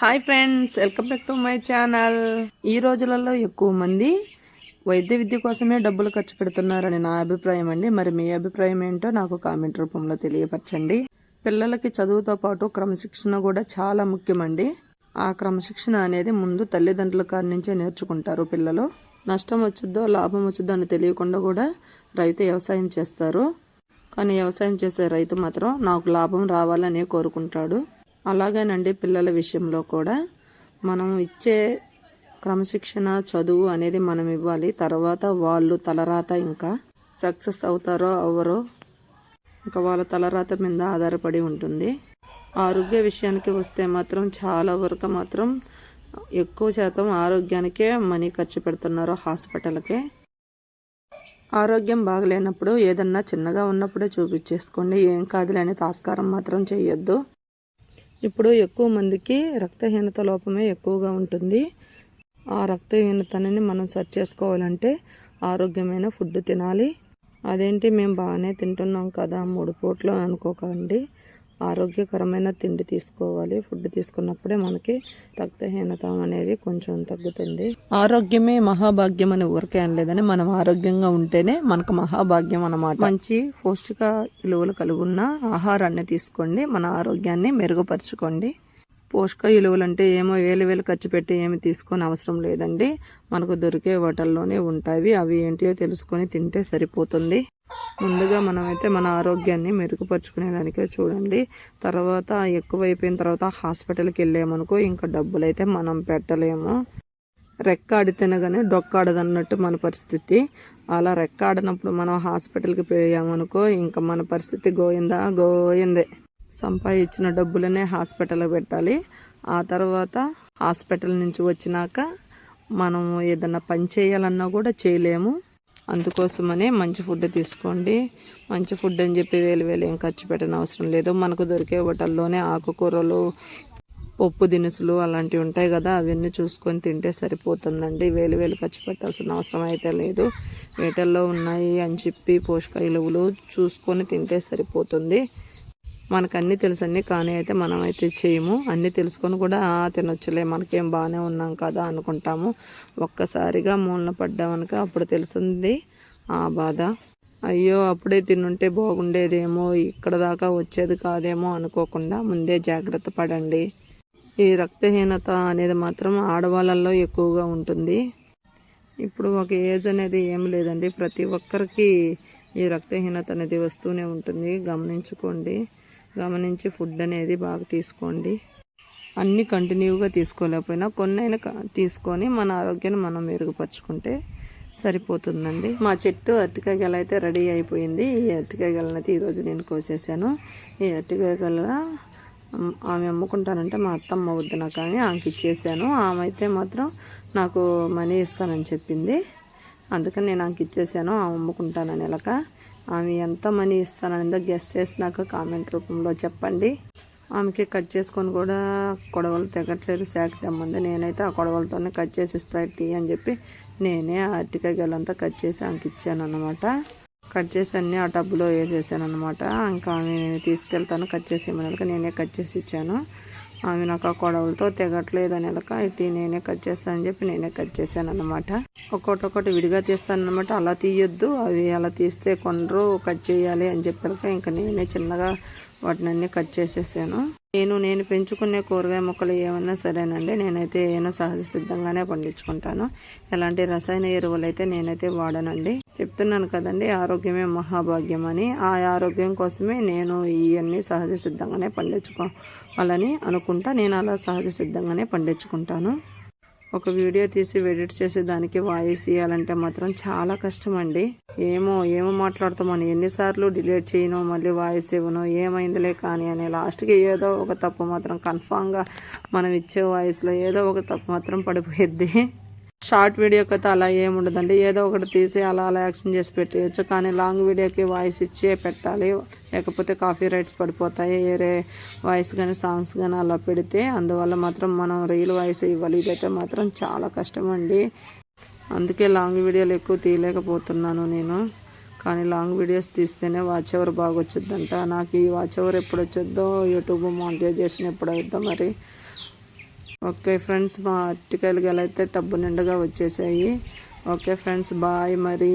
Hi friends welcome back to my channel ఈ రోజులలో ఎక్కువ మంది వైద్య విద్య కోసమే డబ్బులు ఖర్చు పెడుతున్నారని నా అభిప్రాయం అండి. మరి మీ అభిప్రాయం ఏంటో నాకు కామెంట్ రూపంలో తెలియపరచండి. పిల్లలకి చదువుతో పాటు క్రమశిక్షణ కూడా చాలా ముఖ్యమండి. ఆ క్రమశిక్షణ అనేది ముందు తల్లిదండ్రుల కాడి నుంచే నేర్చుకుంటారు పిల్లలు. నష్టం వచ్చుద్దో లాభం వచ్చుద్దో అని తెలియకుండా కూడా రైతు వ్యవసాయం చేస్తారు. కానీ వ్యవసాయం చేసే రైతు మాత్రం నాకు లాభం రావాలని కోరుకుంటాడు. అలాగేనండి పిల్లల విషయంలో కూడా. మనం ఇచ్చే క్రమశిక్షణ చదువు అనేది మనం ఇవ్వాలి. తర్వాత వాళ్ళు తలరాత ఇంకా సక్సెస్ అవుతారో అవ్వరో ఇంకా వాళ్ళ తలరాత మీద ఆధారపడి ఉంటుంది. ఆరోగ్య విషయానికి వస్తే మాత్రం చాలా వరకు మాత్రం ఎక్కువ శాతం ఆరోగ్యానికే మనీ ఖర్చు పెడుతున్నారు హాస్పిటల్కే. ఆరోగ్యం బాగలేనప్పుడు ఏదన్నా చిన్నగా ఉన్నప్పుడే చూపించేసుకోండి. ఏం కాదులేని తాస్కారం మాత్రం చేయొద్దు ఇప్పుడు ఎక్కువ మందికి రక్తహీనత లోపమే ఎక్కువగా ఉంటుంది. ఆ రక్తహీనతని మనం సరి చేసుకోవాలంటే ఆరోగ్యమైన ఫుడ్ తినాలి. అదేంటి మేము బాగానే తింటున్నాం కదా మూడు పూట్లు అనుకోకండి. ఆరోగ్యకరమైన తిండి తీసుకోవాలి. ఫుడ్ తీసుకున్నప్పుడే మనకి రక్తహీనత అనేది కొంచెం తగ్గుతుంది. ఆరోగ్యమే మహాభాగ్యం అని ఊరికే అనలేదని మనం ఆరోగ్యంగా ఉంటేనే మనకు మహాభాగ్యం అన్నమాట. మంచి పౌష్టిక విలువలు కలిగి ఆహారాన్ని తీసుకోండి. మన ఆరోగ్యాన్ని మెరుగుపరచుకోండి. పోషక విలువలు అంటే ఏమో వేలు వేలు ఖర్చు పెట్టి ఏమి తీసుకొని అవసరం లేదండి. మనకు దొరికే వాటల్లోనే ఉంటాయి. అవి ఏంటియో తెలుసుకొని తింటే సరిపోతుంది. ముందుగా మనమైతే మన ఆరోగ్యాన్ని మెరుగుపరుచుకునేదానికే చూడండి. తర్వాత ఎక్కువైపోయిన తర్వాత హాస్పిటల్కి వెళ్ళామనుకో ఇంకా డబ్బులు అయితే మనం పెట్టలేము. రెక్కాడితేనే కానీ డొక్కాడదన్నట్టు మన పరిస్థితి. అలా రెక్క ఆడినప్పుడు మనం హాస్పిటల్కి పోయామనుకో ఇంకా మన పరిస్థితి గోయిందా? గోయిందే. సంపాదించిన డబ్బులనే హాస్పిటల్ పెట్టాలి. ఆ తర్వాత హాస్పిటల్ నుంచి వచ్చినాక మనం ఏదన్నా పని చేయాలన్నా కూడా చేయలేము. అందుకోసమనే మంచి ఫుడ్ తీసుకోండి. మంచి ఫుడ్ అని చెప్పి వేలు వేలు ఏం ఖర్చు పెట్టని అవసరం లేదు. మనకు దొరికే హోటల్లోనే ఆకుకూరలు పప్పు దినుసులు అలాంటివి ఉంటాయి కదా అవన్నీ చూసుకొని తింటే సరిపోతుందండి. వేలు వేలు ఖర్చు పెట్టాల్సిన అవసరం అయితే లేదు. వేటల్లో ఉన్నాయి అని చెప్పి పోషక విలువలు చూసుకొని తింటే సరిపోతుంది. మనకు అన్నీ తెలుసండి. కానీ అయితే మనం అయితే చేయము. అన్నీ తెలుసుకొని కూడా తినొచ్చులే మనకేం బాగానే ఉన్నాం కదా అనుకుంటాము. ఒక్కసారిగా మూలన పడ్డామనుక అప్పుడు తెలుస్తుంది ఆ బాధ. అయ్యో అప్పుడే తినుంటే బాగుండేదేమో ఇక్కడ దాకా వచ్చేది కాదేమో అనుకోకుండా ముందే జాగ్రత్త పడండి. ఈ రక్తహీనత అనేది మాత్రం ఆడవాళ్ళల్లో ఎక్కువగా ఉంటుంది. ఇప్పుడు ఒక ఏజ్ అనేది ఏం లేదండి. ప్రతి ఒక్కరికి ఈ రక్తహీనత అనేది వస్తూనే ఉంటుంది. గమనించుకోండి. గమనించి ఫుడ్ అనేది బాగా తీసుకోండి. అన్నీ కంటిన్యూగా తీసుకోలేకపోయినా కొన్నైనా తీసుకొని మన ఆరోగ్యాన్ని మనం మెరుగుపరుచుకుంటే సరిపోతుందండి. మా చెట్టు అరటికాయ అయితే రెడీ అయిపోయింది. ఈ అరటికాయ అయితే ఈరోజు నేను కోసేసాను. ఈ అరటికాయ ఆమె అమ్ముకుంటానంటే మా అత్తమ్మ వద్దున కానీ ఆమెకి ఇచ్చేసాను. ఆమె అయితే మాత్రం నాకు మనీ ఇస్తానని చెప్పింది. అందుకని నేను ఆమెకి ఇచ్చేసాను ఆమె అమ్ముకుంటానని నెలక ఆమె ఎంత మనీ ఇస్తానని చేసి చేసినాక కామెంట్ రూపంలో చెప్పండి. ఆమెకి కట్ చేసుకొని కూడా కొడవలు తెగట్లేదు శాఖ తెమ్మంది. నేనైతే ఆ కొడవలతోనే కట్ చేసి ఇస్తా టీ అని చెప్పి నేనే ఆ అరటికాయ గెలంతా కట్ చేసి ఆమెకి ఇచ్చాను అనమాట కట్ చేసి అన్నీ ఆ టబ్బులో వేసేసాను అనమాట ఇంకా ఆమె తీసుకెళ్తాను కట్ చేసి ఇవ్వడానికి నేనే కట్ చేసి ఇచ్చాను. ఆమె నాకు ఆ కొడవలతో తెగట్లేదు అని ఇటు నేనే కట్ చేస్తానని చెప్పి నేనే కట్ చేశాను అనమాట ఒక్కొక్కటి ఒకటి విడిగా తీస్తాను అనమాట అలా తీయొద్దు అవి అలా తీస్తే కొనరు కట్ చేయాలి అని చెప్పాక ఇంకా నేనే చిన్నగా వాటిని అన్నీ కట్ చేసేసాను. నేను నేను పెంచుకునే కూరగాయ మొక్కలు ఏమన్నా సరేనండి. నేనైతే ఏమైనా సహజ సిద్ధంగానే పండించుకుంటాను. ఎలాంటి రసాయన ఎరువులు అయితే నేనైతే వాడనండి. చెప్తున్నాను కదండి ఆరోగ్యమే మహాభాగ్యం అని. ఆ ఆరోగ్యం కోసమే నేను ఇవన్నీ సహజ సిద్ధంగానే పండించుకోవాలని అనుకుంటా. నేను అలా సహజ సిద్ధంగానే పండించుకుంటాను. ఒక వీడియో తీసి ఎడిట్ చేసి దానికి వాయిస్ ఇవ్వాలంటే మాత్రం చాలా కష్టం అండి ఏమో ఏమో మాట్లాడుతామని ఎన్నిసార్లు డిలీట్ చేయను మళ్ళీ వాయిస్ ఇవ్వను ఏమైందిలే కానీ అని లాస్ట్కి ఏదో ఒక తప్పు మాత్రం కన్ఫామ్గా మనం ఇచ్చే వాయిస్లో ఏదో ఒక తప్పు మాత్రం పడిపోయిద్ది. షార్ట్ వీడియోకి అయితే అలా ఏముండదండి ఏదో ఒకటి తీసి అలా అలా యాక్షన్ చేసి పెట్టేయచ్చు కానీ లాంగ్ వీడియోకి వాయిస్ ఇచ్చే పెట్టాలి. లేకపోతే కాఫీ రైట్స్ పడిపోతాయి వేరే వాయిస్ కానీ సాంగ్స్ కానీ అలా పెడితే అందువల్ల మాత్రం మనం రీల్ వాయిస్ ఇవ్వాలి. ఇదైతే మాత్రం చాలా కష్టం అండి అందుకే లాంగ్ వీడియోలు ఎక్కువ తీయలేకపోతున్నాను నేను. కానీ లాంగ్ వీడియోస్ తీస్తేనే వాచ్ ఎవర్ బాగా వచ్చిద్దంట నాకు ఈ వాచ్ ఎవర్ ఎప్పుడు వచ్చొద్దో యూట్యూబ్ మానిటైజేషన్ ఎప్పుడు అవుద్దో మరి. ఓకే ఫ్రెండ్స్ మా అరటికాయలు గెల అయితే టబ్బు నిండుగా వచ్చేసాయి. ఓకే ఫ్రెండ్స్ బాయ్ మరి.